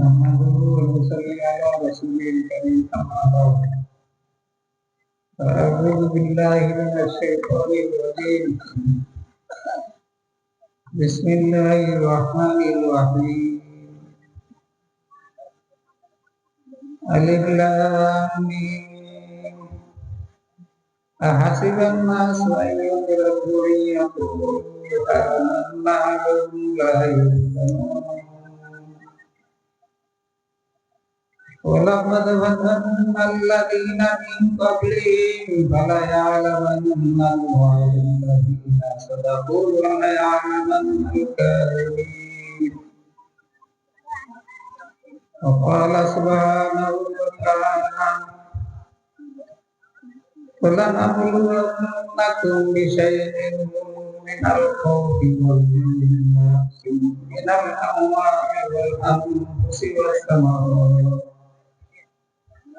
نحمده ونصلي على رسوله الكريم أما بعد فأعوذ بالله من الشيطان الرجيم بسم الله الرحمن الرحيم ألف لام. أحسب الناس أن يتركوا أن يقولوا آمنا لا يفتنون ولقد فتنا الذين من قبلهم فليعلمن الله الذين صدقوا وليعلمن الكاذبين وقال سبحانه وتعالى ولنبلونكم بشيء من الخوف والجوع من الأموال والأنفس والثمرات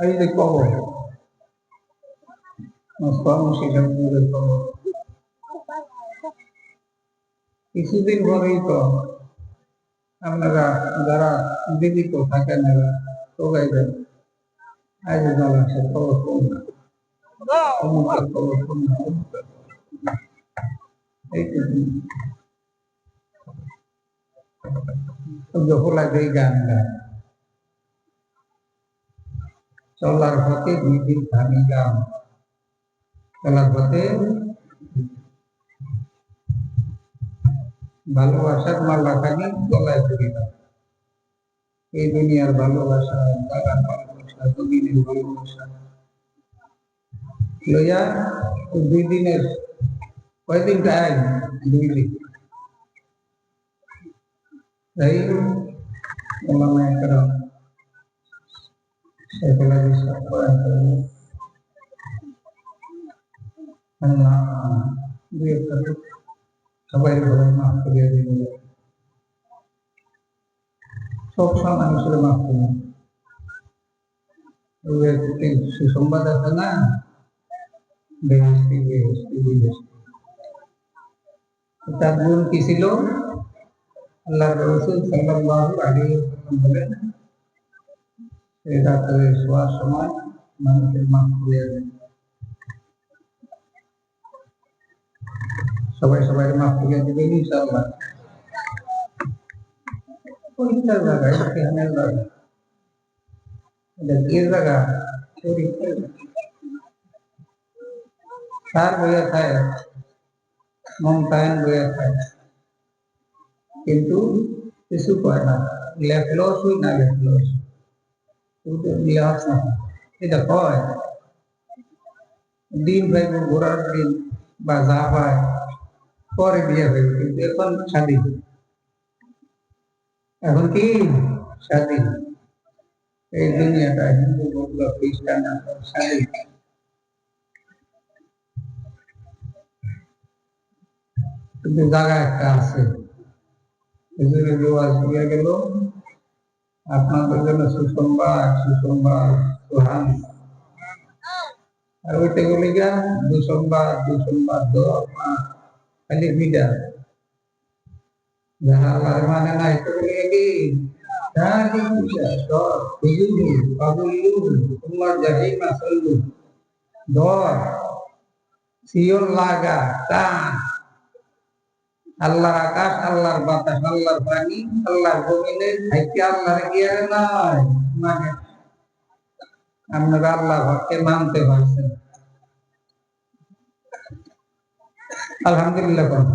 Aí ele falou, nós vamos chegar no ele falou. কিছুদিন পরেই তো আপনারা যারা দিদিকে থাকেন এরা সবাই দেন আজ দল আছে খবর কম না অমুকের খবর কম না এই তো যখন লাগে গান গায় চলার পথে দুই দিন থামিলাম চলার পথে ভালোবাসার মালাখানি গলায় ধরিলাম এই দুনিয়ার ভালোবাসা বাগান ভালোবাসা জমিনের ভালোবাসা লইয়া দুই দিনের কয়দিন টাইম দুই দিন তাই ওলামা একরাম সেগুলা বিশ্বাস করেন আল্লাহ দুই একটা সবাই বলে মাফ করিয়া দিবে সব সময় মানুষের মাফ করি সুসংবাদ আছে না বেহস্তি বেহস্তি বেহস্তি তার গুণ কি ছিল আল্লাহ রসুল সাল্লাল্লাহু আলাইহি ওয়াসাল্লাম বলেন এই রাত্রে শোয়ার সময় মানুষের মাফ করিয়া দেন। সবাই সবাই মাফ করিয়া দিবেন, ইনশাআল্লাহ। পরীক্ষার জায়গা ইমতিহানের জায়গা? এটা কি জায়গা? সার বইয়া খায়, মমতায়ন বইয়া খায়। কিন্তু কিছু কয় না লেখলো শুই না লেখলো কিন্তু লিহাজ না এটা কয় দিন ভাইব ঘোরার দিন বা যা পায় পরে বিয়ে হইব কিন্তু এখন স্বাধীন এখন কি স্বাধীন এই দুনিয়াটা হিন্দু বৌদ্ধ খ্রিস্টান স্বাধীন কিন্তু জায়গা একটা আছে হুজুরের ওয়াজ হয়ে গেল আপনাদের জন্য সুসংবাদ সুসংবাদ সুহান আর ওইটা বলে গা দুসংবাদ দুসংবাদ খালি বিদা যাহা আল্লাহর মানে নাই তো বলে কি খালি বিদা সব হুজুরু পাবুল্লু তোমার জাহিমা সল্লু দর সিয়ন লাগা টান আল্লাহর আকাশ, আল্লাহর বাতাস, আল্লাহর পানি, আল্লাহর জমিনে খাইতে আল্লাহর গিয়ারে নাই। মানে আপনারা আল্লাহ হককে মানতে পারছেন আলহামদুলিল্লাহ কোন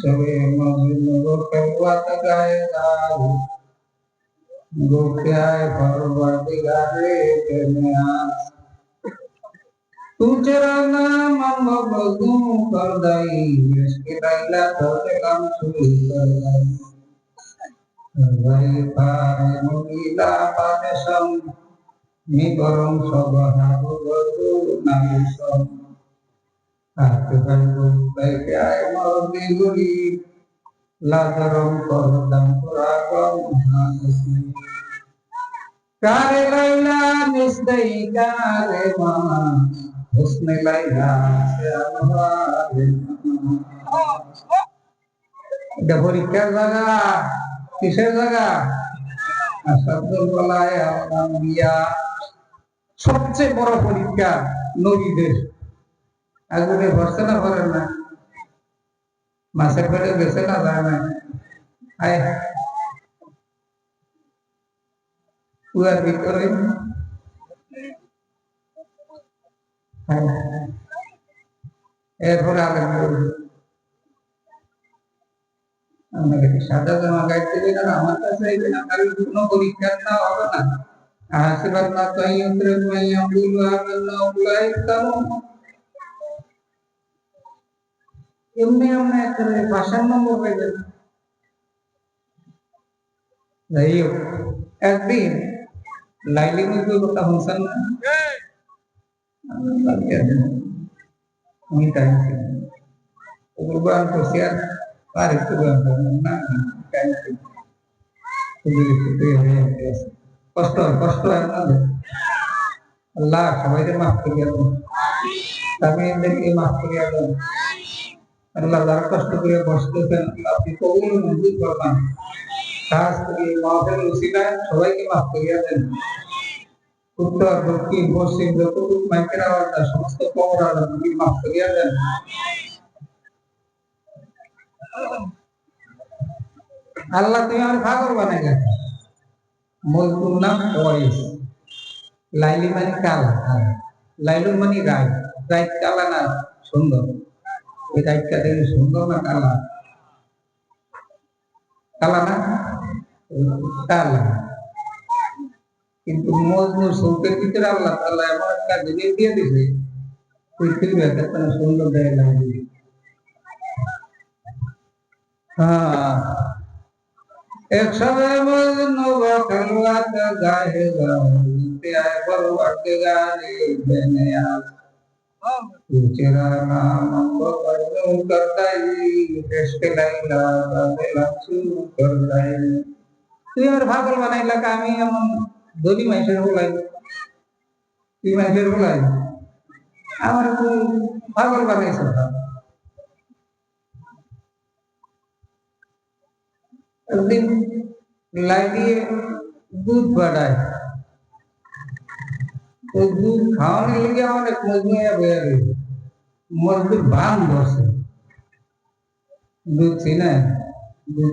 সবে মজনু কলওয়াত গায়ে দাও গোখ্যায় পরবর্তীগারে প্রেমে আস তুচরা নাম বগু করদাই ইশকে লাইলা তোরে কাম শুরু করদাই ভাই পারে মহিলা পাদেশম মি গরম সব হাবু গরু নামিসম হাতে গরু বাইকে আয় মরদি গুরি লাদরম করদাম পুরাগম হাসি। কারে লাইলা নিস্তাই কারে মা হুসনে লাইলা পরীক্ষার জায়গা, কিসের সবচেয়ে বড় পরীক্ষা নবীদের। আগুনে ভরসা না করেন না? মাছের পেটে বেছে না, যায় না? ভিতরে। এরপরে আলেম আপনাকে সাদা জামা গাইতে দিলেন আমার কাছে এইবেন আপনার কোনো পরীক্ষা না হবে না আশীর্বাদ না তাই অন্তরে মাই আব্দুল ওয়াহাব না উলাই কাম এমনি এমনি একটা ভাষার নম্বর পাইবেন যাই হোক একদিন লাইলি মধ্যে কথা শুনছেন না আমি তাই কুরবান করছি আর আর একটু না কষ্ট কষ্ট আল্লাহ সবাইকে মাফ করিয়া দেন আমি এদেরকে মাফ করিয়া দেন আল্লাহ যারা কষ্ট করে বসতেছেন আপনি কবুল মঞ্জুর করবেন খাস করে মাহফিল উসিলায় সবাইকে মাফ করিয়া দেন উত্তর, দক্ষিণ, পশ্চিম, যতটুকু মাইকের আওয়াজ সমস্ত কবর আওয়াজ মাফ করিয়া দেন। আল্লাহ তুমি আমার পাগল বানাই গেছে। মজদুর নাম ওয়াইস লাইলি মানে কালা। লাইলুর মানে রায় রাইট কালা না সুন্দর? ওই রাইটটা দেখে সুন্দর না কালা? কালা না? কালা। কিন্তু মজনুর শৌকের ভিতরে আল্লাহ তাল্লাহ এমন একটা জিনিস দিয়ে দিছে পৃথিবী একটা সুন্দর দেয় লাইলি হ্যাঁ एक समय मजनू खलवत गाएगा प्यार बरवट गाने बने तेरा नाम बदलू कर दाई इश्क लाइला बदला शुरू कर दाई তুই আমার পাগল বানাইলা আমি এমন ধনী মানুষের বলাই তুই মানুষের বলাই আমার তুই পাগল বানাইছ একদিন লাই দিয়ে দুধ বাড়ায় তো দুধ খাওয়ানোর লেগে অনেক মজমুয়া বেয়ে গেছে মজদুর বান ধরছে দুধ চিনে দুধ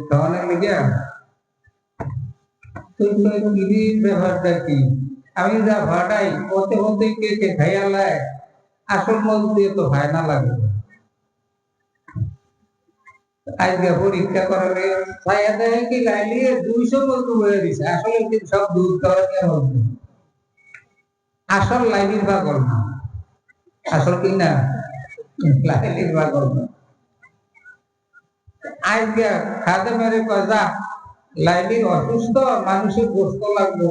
যা আসল মজদুর তো না লাগে। আজকে পরীক্ষা করালে ছায়া দেয় দুইশো বলতে বলে দিছে, আসলে কি সব দুধ আসল লাইলির পাগল না। আসল কি না? লাইলির পাগল না। আজকে খাদে মেরে কজা লাইলির অসুস্থ মানুষের গোস্ত লাগবো।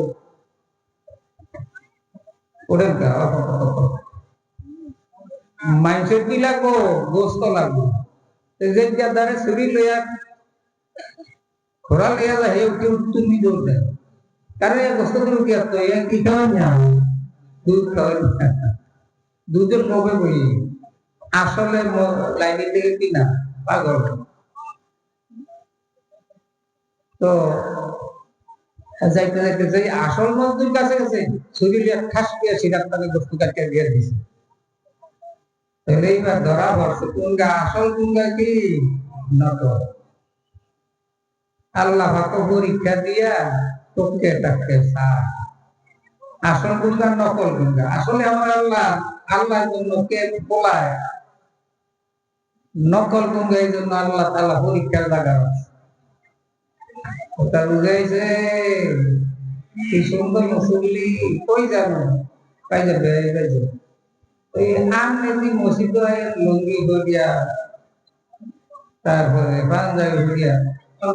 মানুষের কি? লাগবো? গোস্ত লাগবো। দ্বারা শরীর লইয়া খোরা লইয়া যায় কেউ তুমি দৌড় দেয়। কারণ এই গোস্ত দিল কি আসতো এ কি কবে বই আসলে লাইনের দিকে কি না? পাগল। তো, যাইতে যাইতে যাই আসল মজদুর কাছে গেছে ঠাস দিয়ে সিরাপ তাকে গোস্ত কাটিয়ে দিয়ে দিছে এইবার ধরা পড়ছে কুঙ্গা আসল কুঙ্গা কি? নকল। আল্লাহ পরীক্ষা দিয়া তোকে তাকে আসল গুঙ্গা নকল গুঙ্গা আসলে আমার আল্লাহ, আল্লাহর জন্য কে নকল গুঙ্গা এই জন্য আল্লাহ তালা পরীক্ষার জায়গা আছে ওটা বুঝাইছে কি সুন্দর মুসল্লি কই জানো পাই যাবে, এই যাবে। ওই আম নেতি মসজিদ লুঙ্গি করিয়া তারপরে পাঞ্জাবি করিয়া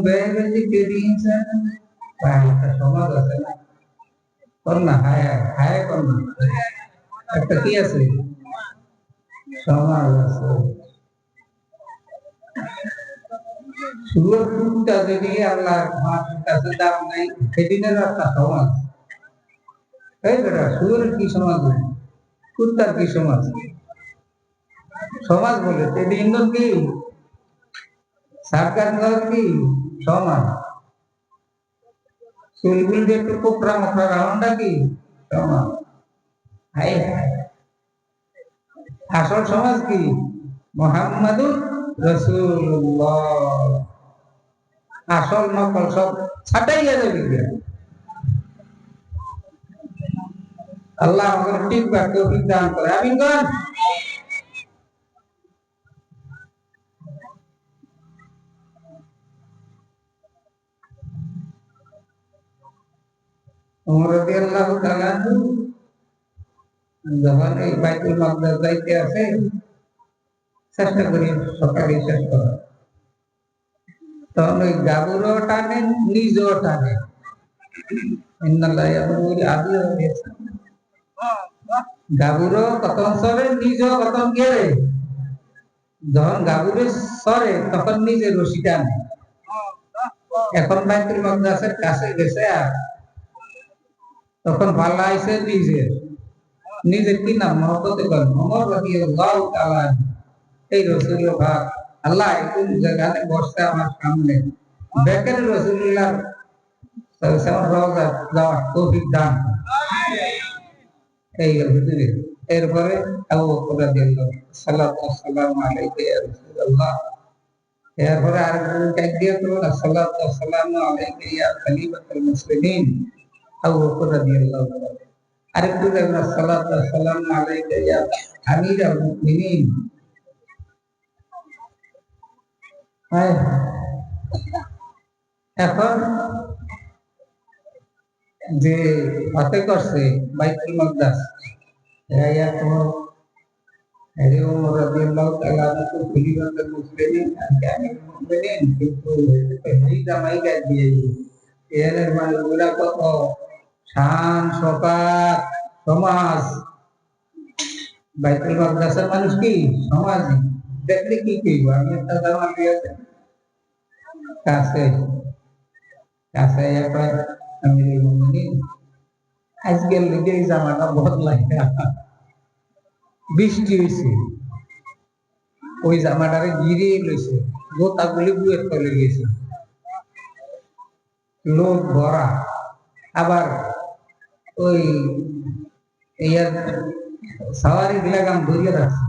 বেয়ে বেশি পেরিয়েছে একটা সমাজ আছে না। কর না, হায়া সমাজ আছে। সুর কুটটা যদি আল্লাহ কাছে দাম নাই, সেদিনের একটা সমাজ এই বেটা সুর কি সমাজ কুত্তার কি সমাজ? সমাজ বলে সেদিন কি? সরকার কি? সমাজ চুলগুলি দিয়ে একটু কোকড়া মোকড়া রাউন্ডটা কি? সমাজ হাই আসল সমাজ কি? মোহাম্মদুর রসুল্লাহ। আসল নকল সব ছাটাইয়া যাবে আল্লাহ আমাদের ঠিক বাক্য দান করে। রাদিয়াল্লাহু তাআলা যখন এই বাইতুল মাকদাস যাইতে আছে চেষ্টা করি সকালে শেষ করা তখন ওই গাবুরও টানে, নিজও টানে। ইন্নাল্লাহ ইয়ামুরু আদি হয়েছে গাবুরও কতন সরে গেলে যখন গাবুরে সরে, তখন নিজে রশি টানে। এখন বাইতুল মাকদাসের কাছে গেছে আর। তখন ভাল্লা আইসে নিজে। নিজের কি নাম? মহব্বতে করেন অমর এই রসুল ভাগ। আল্লাহ কোন জায়গাতে বসতে আমার সামনে। বেকের রসুল্লাহ এরপরে আবু এরপরে আর কাক দিয়ে তো সাল্লাল্লাহু আলাইহি ইয়া খলিফাতুল মুসলিমিন, আবু বকর রাদিয়াল্লাহু আরেকটু দেখবেন সাল্লাল্লাহু আলাইহি এখন যে হাতে করছে বাইতুল মাকদাস সমাজ। বাইতুল মাকদাসের মানুষ কি? সমাজ দেখলে কি কইব আমি একটা জামা দিয়েছে কাছে কাছে একবার আমি মুমিনিন আজকের লিগে এই জামাটা বদলাই বৃষ্টি হয়েছে ওই জামাটারে গিরিয়ে লইছে গোতাগুলি বুয়ের তলে গেছে লোক ভরা আবার ওই ইয়ার সাওয়ারি লাগাম ধরিয়ে রাখছে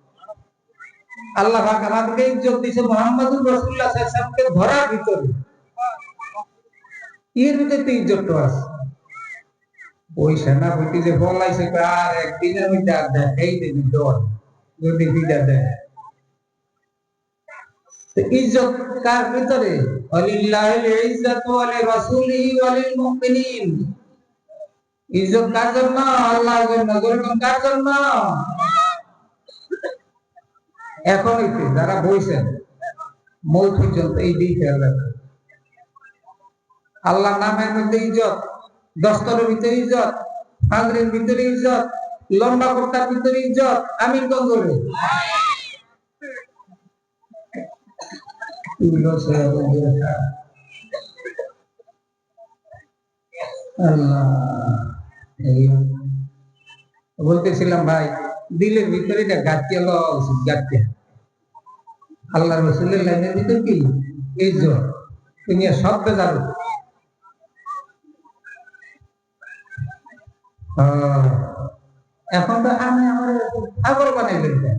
আল্লাহ পাক আমাদেরকে ইজ্জত দিয়েছে মোহাম্মদুর রাসূলুল্লাহ সাল্লাল্লাহু ধরার ভিতরে। এর ভিতরে ইজ্জত আছে। ওই সেনাপতি যে বলাইছে আর একদিনের মধ্যে আর যদি বিদা দেয়। ইজ্জত কার ভিতরে? অলিল্লাহিল ইজ্জত ওয়ালি রাসূলিহি ওয়ালিল মুমিনিন। ইজ্জত কার জন্য? আল্লাহর জন্য। কার জন্য? এখন হইতে যারা বইছেন মৌত পর্যন্ত এই দিক খেয়াল রাখবেন আল্লাহ নামের মধ্যে ইজ্জত, দস্তরের ভিতরে ইজ্জত, হাজরের ভিতরে ইজ্জত, লম্বা কর্তার ভিতরে ইজ্জত, আমিন গঙ্গরে আল্লাহ বলতেছিলাম ভাই, দিলের ভিতরে এটা গাঁথতে হলো উচিত গাঁথতে আল্লাহ রসুলের লাইনের ভিতর কি? জোর দুনিয়া সব বেজার। এখন তো আমি আমার পাগল বানাইলেন কেন?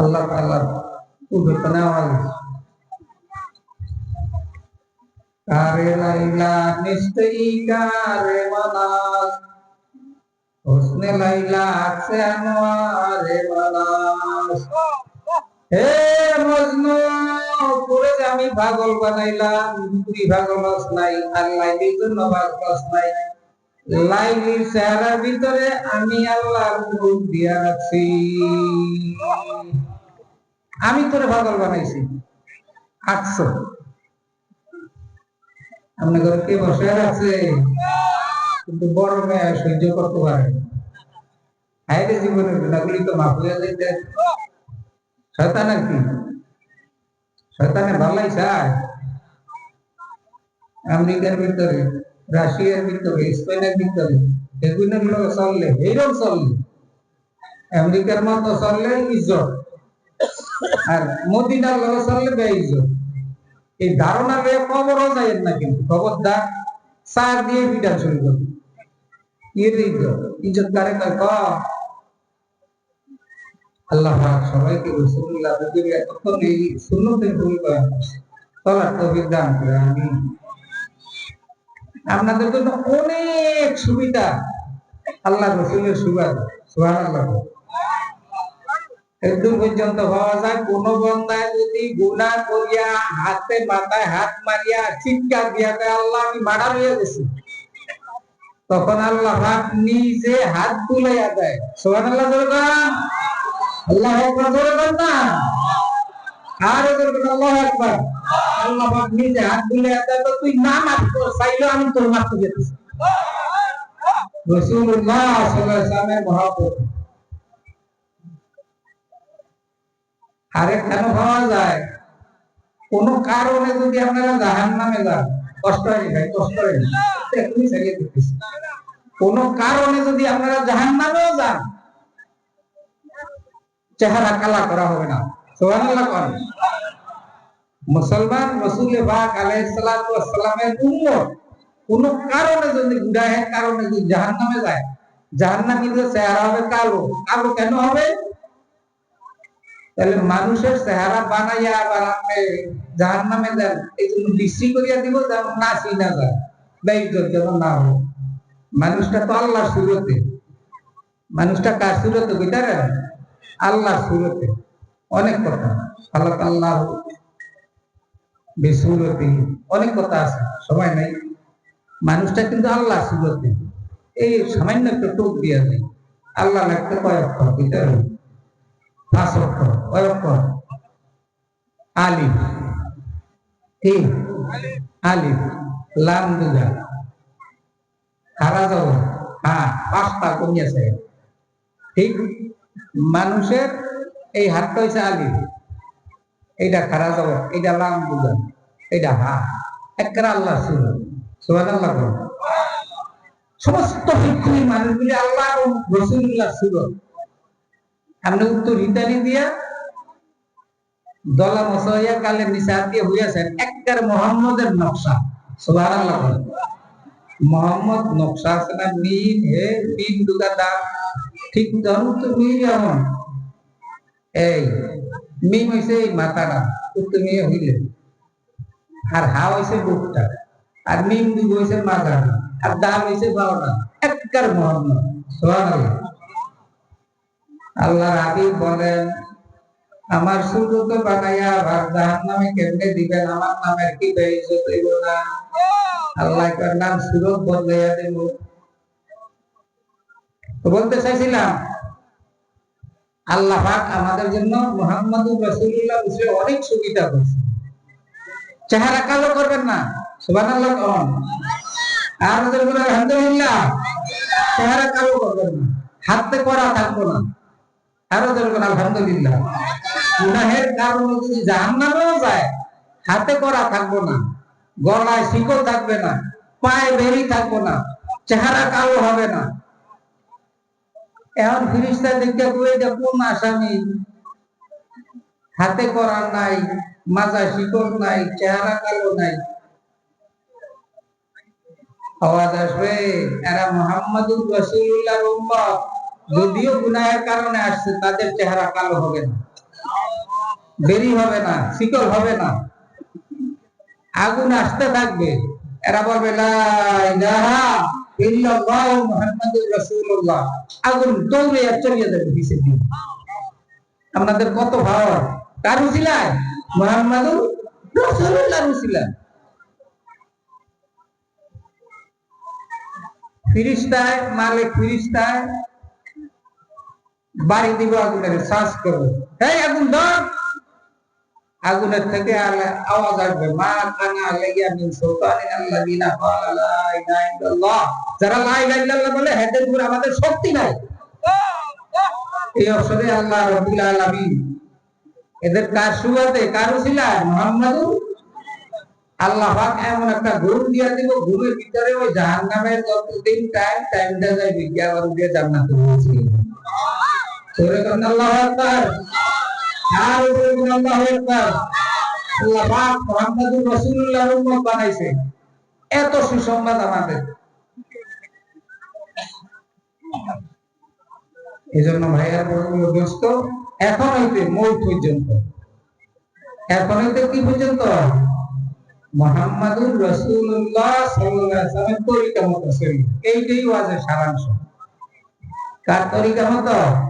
আল্লাহ আল্লাহ তো নেওয়া কারে লাইলা, নিশ্চয়ই কারে মানাস হোসনে লাইলা আছে আনোয়ারে মানাস হে মজনু যে আমি পাগল বানাইলাম তুই পাগল হস নাই, আর লাইলির জন্য পাগল হস নাই। লাইলির চেহারার ভিতরে আমি আল্লাহ রূপ দিয়া রাখছি আমি তোরে পাগল বানাইছি। আটশো। আপনার ঘরে কে বসে আছে? কিন্তু মেয়ে সহ্য করতে পারে হাইরে জীবনের গুণাগুলি তো মাফ হয়ে যাইতে। শয়তান আর কি? শয়তানে ভালাই চায় আমেরিকার ভিতরে, রাশিয়ার ভিতরে, স্পেনের ভিতরে এগুলোর লোক চললে এইরকম চললে, আমেরিকার মতো চললে ইজ্জত, আর মদিনার লোক চললে বে ইজ্জত এই ধারণা লয়ে কবরও যায় না কিন্তু। খবরদার সার দিয়ে পিটা শুরু করবে। ইজ্জত আল্লাহ সবাইকে রসুল্লাহ এই দান করে আমি আপনাদের জন্য অনেক সুবিধা। আল্লাহ রসুলের সুবিধা সুবহানাল্লাহ। একদম পর্যন্ত পাওয়া যায়, কোন বন্দায় যদি গুনাহ করিয়া, হাতে মাথায় হাত মারিয়া, চিৎকার দিয়া আল্লাহ, আমি মারা হয়ে গেছি। তখন আল্লাহ পাক নিজে হাত তুলাইয়া দেয়। সুবহানাল্লাহ দরকার আল্লাহ আকবার জোরে বল না? আর বল আল্লাহ আকবার। আল্লাহ পাক নিজে হাত তুলাইয়া দেয়, তো তুই না মাফ কর আমি তোর মাফ করে সাল্লাল্লাহু আলাইহি আরে কেন পাওয়া যায়, কোন কারণে যদি আপনারা জাহান নামে যান, কষ্ট হয়নি ভাই, কষ্ট দিতেছি। কোন কারণে যদি আপনারা জাহান যান, চেহারা কালা করা হবে না। মুসলমান উম্মত, কোন কারণে যদি কারণে যদি যায়, জাহান্নামীদের চেহারা হবে কালো। কালো কেন হবে? তাহলে মানুষের চেহারা বানাইয়া আবার আপনি যার নামে এই জন্য বিশ্রী করিয়া দিব যেমন না চিনা যায়। মানুষটা তো আল্লাহর সুরতে। মানুষটা কার সুরতে বুঝতে আল্লাহর সুরতে। অনেক কথা। আল্লাহ আল্লাহ অনেক কথা আছে, সময় নাই। মানুষটা কিন্তু আল্লাহ সুরতে। এই সামান্য একটা টোপ দিয়া যায় আল্লাহ লাগতে পাঁচ অক্ষর কয় অক্ষর আলিফ। কি? আলিফ। লাম দুগা খারা যাব হ্যাঁ পাঁচটা কমিয়েছে ঠিক মানুষের এই হাতটা হয়েছে আলিফ এইটা খারা যাব এইটা লাম দুগা এইটা হা একটা আল্লাহ সুর সুবাদ আল্লাহ সমস্ত পৃথিবীর মানুষগুলি আল্লাহ রসুল্লাহ সুরত আপনি উত্তর ইতালি দিয়া দলা মশাইয়া কালে নিশা দিয়ে হইয়াছেন একটার মোহাম্মদের নকশা সুবহানাল্লাহ। মোহাম্মদ নকশা আছে না মিন হে মিন দুগা দাম ঠিক ধরুন তো মিন এমন। এই, মিম হইছে এই মাথাটা তুমি হইলে। আর হা হইছে বুকটা, আর মিম দুগ হইছে মাথা আর দাম হইছে বারোটা। একটার মোহাম্মদ, সুবহানাল্লাহ। আল্লাহ হাবিব বলেন আমার সুরত বানাইয়া আবার জাহান নামে কেমনে দিবেন? আমার নামের কি বেইজ্জত হইব না? আল্লাহ কার নাম সুরত বদলাইয়া দেব। বলতে চাইছিলাম, আল্লাহ পাক আমাদের জন্য অনেক সুবিধা করেছে চেহারা কালো করবেন না আর ওদের বলে আলহামদুলিল্লাহ, চেহারা কালো করবেন না, হাতে করা থাকব না। আরও ধরবেন আলহামদুলিল্লাহ। গুনাহের কারণে যদি জাহান নামেও যায়, হাতে করা থাকব না, গলায় শিকল থাকবে না, পায়ে বেরি থাকব না, চেহারা কালো হবে না। এখন ফিরিস্তা দেখতে কই এটা কোন আসামি? হাতে করার নাই মাজা শিকড় নাই, চেহারা কালো নাই। আওয়াজ আসবে, এরা মোহাম্মদুর রসুল্লাহর যদিও গুনাহের কারণে আসছে, তাদের চেহারা কালো হবে না। দেরি হবে না শিকল হবে না। আগুন আসতে থাকবে। এরা বলবে আগুন দৌড়ে চলিয়ে যাবে পিছের দিকে। আপনাদের কত কার রাসূলুল্লাহর উসিলায়। ফিরিস্তায় ফিরিস্তায়, বাড়ি দিব আগুনের শ্বাস করবে। এই আগুন ধর! আগুনের থেকে আওয়াজ আসবে। মা কানা লাগিয়া মিন সুলতানিন আল্লাযিনা ক্বালা লা ইলাহা ইল্লাল্লাহ। যারা লা ইলাহা ইল্লাল্লাহ বলে, হেদের উপর আমাদের শক্তি নাই। এই অবসরে আল্লাহ রাব্বুল আলামিন এদের কার সুবাদে কার উসিলায়? মুহাম্মাদুর আল্লাহ পাক এমন একটা ঘুম দিয়া দিব, ঘুমের ভিতরে ওই জাহান্নামের যতদিন টাইম টাইমটা যায় বিজ্ঞাপন দিয়ে জান্নাতে আল্লাহু আর উপরে আকবার। আল্লাহ পাক মুহাম্মদুর রাসূলুল্লাহর উম্মত বানাইছে। এত সুসংবাদ আমাদের। এখন হইতে মৌত পর্যন্ত। এখন হইতে কি পর্যন্ত? মোহাম্মদুর ওয়াসাল্লামের তরিকা মতো এইটাই ওয়াজের সারাংশ। কার তরিকা মতো?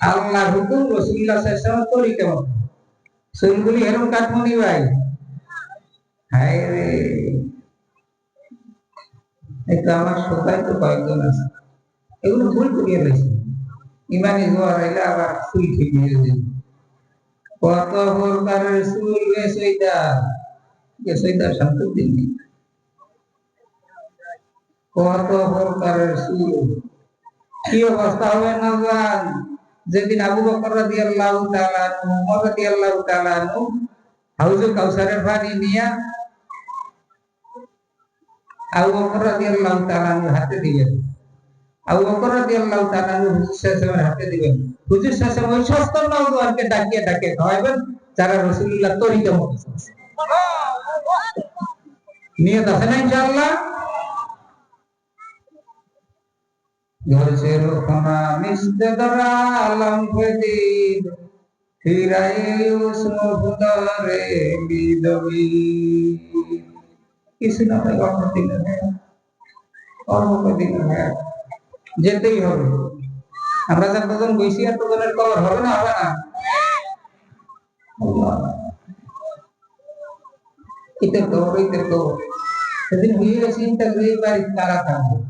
আল্লাহ হুকুম আলাইহি ওয়াসাল্লামের তরিকা মতো চুলগুলি এরকম কাটমনি ভাই? হায় রে। তো আমার শ্রোতায় তো কয়েকজন আছে। এগুলো ভুল করিয়ে রয়েছে ইমানি জোয়ার আইলে আবার চুল ঠিক নিয়ে দিন কত প্রকারের চুল রে সইদা সইদা শামসুদ্দিন কত প্রকারের চুল কি অবস্থা হবে না জান? যেদিন আবু বকর রাদিয়াল্লাহু তাআলা আনহু ওমর রাদিয়াল্লাহু তাআলা হাউজে কাউসারের পানি নিয়া আবু বকর রাদিয়াল্লাহু তাআলা হাতে দিলেন। আবু বকর রাদিয়াল্লাহু তাআলা হুজুর সাল্লাল্লাহু হাতে দিবেন হুজুর সাল্লাল্লাহু ওই সস্ত নওজোয়ানকে ডাকিয়ে ডাকিয়ে খাওয়াবেন যারা রাসূলুল্লাহ তরিকা মতো নিয়ত আছে না ইনশাআল্লাহ? ঘরছের খানা মিশতে ধরা আলম ফদিদ ফিরাই ইউসুফ দরে বিদবি কিছু না হয় অল্প দিনে হয়। অল্প দিনে হয়। যেতেই হবে। আমরা যতজন বইছি এতজনের কবর হবে না হবে না। ইতের কবর ইতের কবর। সেদিন হয়ে চিন্তা করে এই বাড়ি কারা থাকবে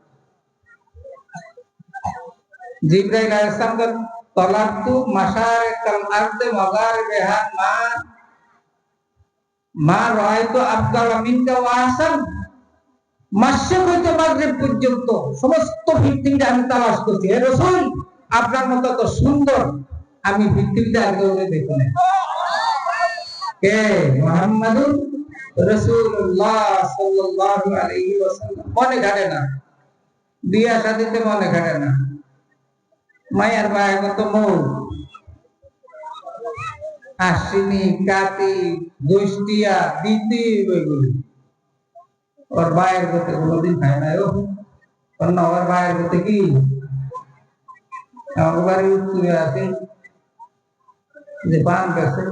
জিব্রাইল আলাইহিস সালাম তলাতু মাশারিকাল আরদে মা মা রাআইতু আফদাল মিনকা ওয়া আহসান। মাশরিক হইতে মাগরিব পর্যন্ত সমস্ত পৃথিবীটা আমি তালাশ করছি। হে রাসূল, আপনার তো সুন্দর আমি পৃথিবীতে আর কাউকে দেখি না কে? মুহাম্মাদুর রাসূলুল্লাহ সাল্লাল্লাহু আলাইহি ওয়াসাল্লাম। মনে ঘাটে না। বিয়া শাদিতে মনে ঘাটে না। মায়ের ভাই কত মৌ আশ্বিনী কাতি গোষ্ঠিয়া দিতি ওইগুলি ওর ভাইয়ের করতে কোনোদিন খায় না ও অন্য ওর ভাইয়ের করতে কি আমার বাড়ি উত্তরে আছে যে পান গেছে